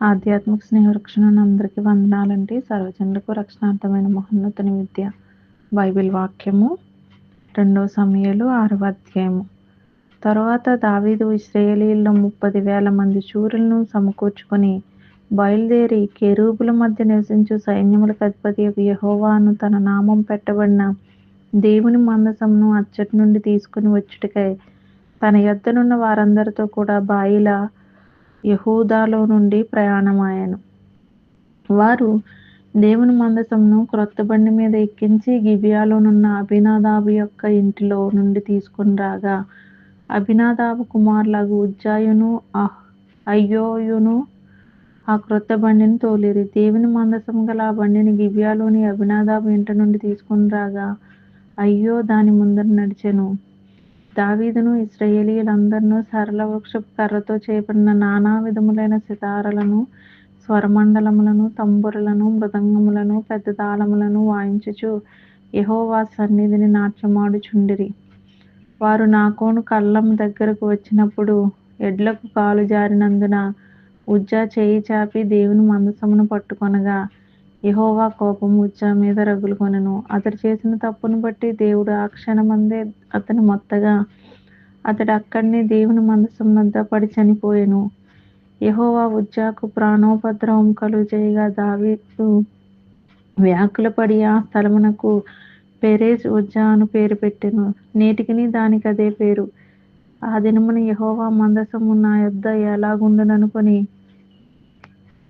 ఆధ్యాత్మిక స్నేహరక్షణ అందరికీ వందనాలండి. సర్వజనులకు రక్షణార్థమైన మహోన్నతని విద్య బైబిల్ వాక్యము రెండవ సమయాలు ఆరవ అధ్యాయము. తరువాత దావీదు ఇస్రాయేలీల్లో ముప్పది వేల మంది శూరులను సమకూర్చుకొని బయలుదేరి కెరూబుల మధ్య నివసించు సైన్యములకు అధిపతి యహోవాను తన నామం పెట్టబడిన దేవుని మందసమును అచ్చటి నుండి తీసుకుని వచ్చుటకై తన యొద్దనున్న వారందరితో కూడా బాయిల యహూదాలో నుండి ప్రయాణమాయను. వారు దేవుని మందసంను క్రొత్త బండి మీద ఎక్కించి గిబియాలోనున్న అభినాదాబు యొక్క ఇంటిలో నుండి తీసుకుని రాగా అభినాదాబు కుమారులకు ఉజ్జాయును అయ్యోయును ఆ క్రొత్త బండిని తోలేది దేవుని మందసం గల ఆ బండిని గిబియాలోని అభినాదాబు ఇంటి నుండి తీసుకుని రాగా అయ్యో దాని ముందర నడిచెను. దావీదును ఇస్రయేలీలందరినూ సరళ వృక్షపు కర్రతో చేపడిన నానా విధములైన సితారలను స్వరమండలములను తంబురలను మృదంగములను పెద్ద తాళములను వాయించుచు యహోవా సన్నిధిని నాట్యమాడుచుండిరి. వారు నాకోను కళ్ళం దగ్గరకు వచ్చినప్పుడు ఎడ్లకు కాలు జారినందున ఉజ్జా చేయి చాపి దేవుని మందసమును పట్టుకొనగా యహోవా కోపం ఉజ్జా మీద రగులుకొనెను అతడు చేసిన తప్పును బట్టి దేవుడు ఆ క్షణమందే అతని మొత్తగా అతడు అక్కడనే దేవుని మందసం వద్ద పడి చనిపోయాను. యహోవా ఉజ్జాకు ప్రాణోపద్రవం కలుగు చేయగా దావీదు వ్యాకులపడి ఆ స్థలమునకు పెరేజ్ ఉజ్జా అను పేరు పెట్టెను. నేటికిని దానికి అదే పేరు. ఆ దినమున యహోవా మందసము నా యొద్ద ఎలాగుండుననుకొని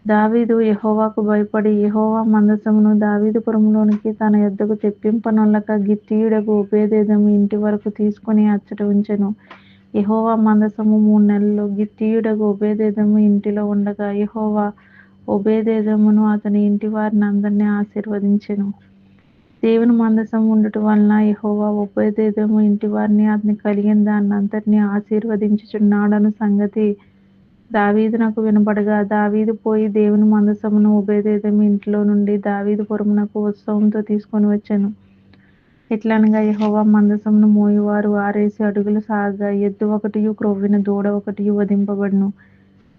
దావీదు యహోవాకు భయపడి యహోవా మందసమును దావీదుపురంలోనికి తన యొద్దకు తెప్పింపనొల్లక గిత్తీయుడకు ఉపేదేదము ఇంటి వరకు తీసుకుని అచ్చట ఉంచెను. యహోవా మందసము మూడు నెలలు గిత్తీయుడకు ఉపేదేదము ఇంటిలో ఉండగా యహోవా ఉపేదేదమును అతని ఇంటి వారిని అందరినీ ఆశీర్వదించెను. దేవుని మందసం ఉండటం వలన యహోవా ఉపేదేదము ఇంటి వారిని అతని కలిగిన దాన్ని అందరినీ ఆశీర్వదించుచున్నాడను సంగతి దావీదు నాకు వినపడగా దావీదు పోయి దేవుని మందసమును ఉభయదేదం ఇంట్లో నుండి దావీదు పురమునకు ఉత్సవంతో తీసుకొని వచ్చాను. ఎట్లనగా యహోవా మందసమును మోయివారు ఆరేసి అడుగులు సాగా ఎద్దు ఒకటియు క్రొవ్విన దూడ ఒకటి వధింపబడును.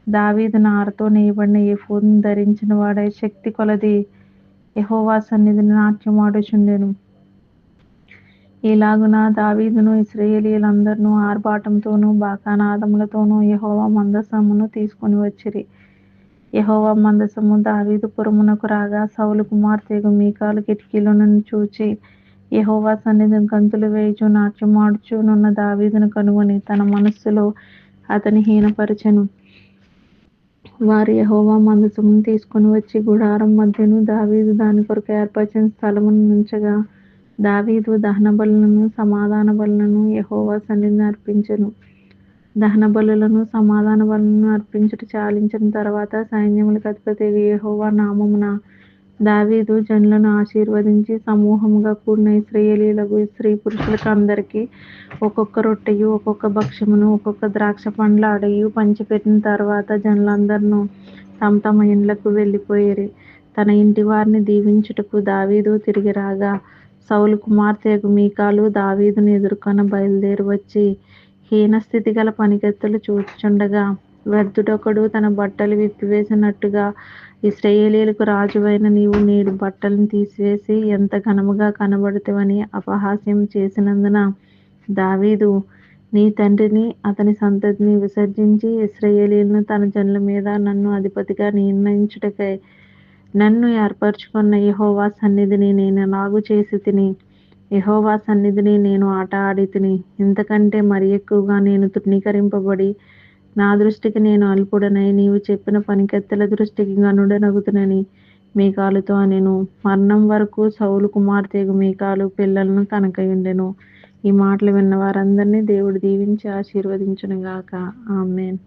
దావీదు నారతో నేయబడిన ఏఫోదును ధరించిన వాడై శక్తి కొలది. యహోవా సన్నిధిని నాట్యమాడుచుండెను. ఇలాగున దావీదును ఇస్రాయేలీలందరినూ ఆర్భాటంతోనూ బాకానాదములతోనూ యహోవా మందసమును తీసుకుని వచ్చిరి. యహోవా మందసము దావీదు పురమునకు రాగా సౌలు కుమార్తెగు మీకాలు కిటికీలను చూచి యహోవా సన్నిధిని గంతులు వేయచు నాట్యమాడుచునున్న దావీదును కనుగొని తన మనస్సులో అతని హీనపరచను. వారు యహోవా మందసమును తీసుకుని వచ్చి గుడారం మధ్యను దావీదు దాని కొరకు ఏర్పరిచిన స్థలమును నుంచగా దావీదు దహన బలులను సమాధాన బలులను యహోవా సన్నిధిని అర్పించెను. దహన బలులను సమాధాన బలులను అర్పించుట చాలించిన తర్వాత సైన్యములకు అధిపతి యహోవా నామమున దావీదు జనులను ఆశీర్వదించి సమూహముగా కూడిన ఇస్రాయేలీలకు స్త్రీ పురుషులకు అందరికీ ఒక్కొక్క రొట్టెయు ఒక్కొక్క భక్ష్యమును ఒక్కొక్క ద్రాక్ష పండ్ల అడయు పంచిపెట్టిన తర్వాత జనులందరినూ తమ తమ ఇండ్లకు వెళ్ళిపోయిరి. తన ఇంటి వారిని దీవించుటకు దావీదు తిరిగి రాగా సౌలు కుమార్తెకు మీకాలు దావీదును ఎదుర్కొన బయలుదేరి వచ్చి హీనస్థితి గల పనికెత్తులు చూచుచుండగా వ్యర్థుడొకడు తన బట్టలు విప్పివేసినట్టుగా ఇస్రయేలీలకు రాజువైన నీవు నేడు బట్టలను తీసివేసి ఎంత ఘనముగా కనబడుతావని అపహాస్యం చేసినందున దావీదు నీ తండ్రిని అతని సంతతిని విసర్జించి ఇస్రయేలీలను తన జనుల మీద నన్ను అధిపతిగా నిర్ణయించుటకై నన్ను ఏర్పరచుకున్న యహోవా సన్నిధిని నేను ఎలాగూ చేసి తిని యహోవా సన్నిధిని నేను ఆట ఆడి తిని ఇంతకంటే మరి ఎక్కువగా నేను తృణీకరింపబడి నా దృష్టికి నేను అల్పుడనై నీవు చెప్పిన పనికెత్తల దృష్టికి గనుడనగుతునని మీకాలుతో నేను మరణం వరకు సౌలు కుమార్తెగు మీకాలు పిల్లలను కనకయుండెను. ఈ మాటలు విన్న వారందరినీ దేవుడు దీవించి ఆశీర్వదించునుగాక. ఆమెన్.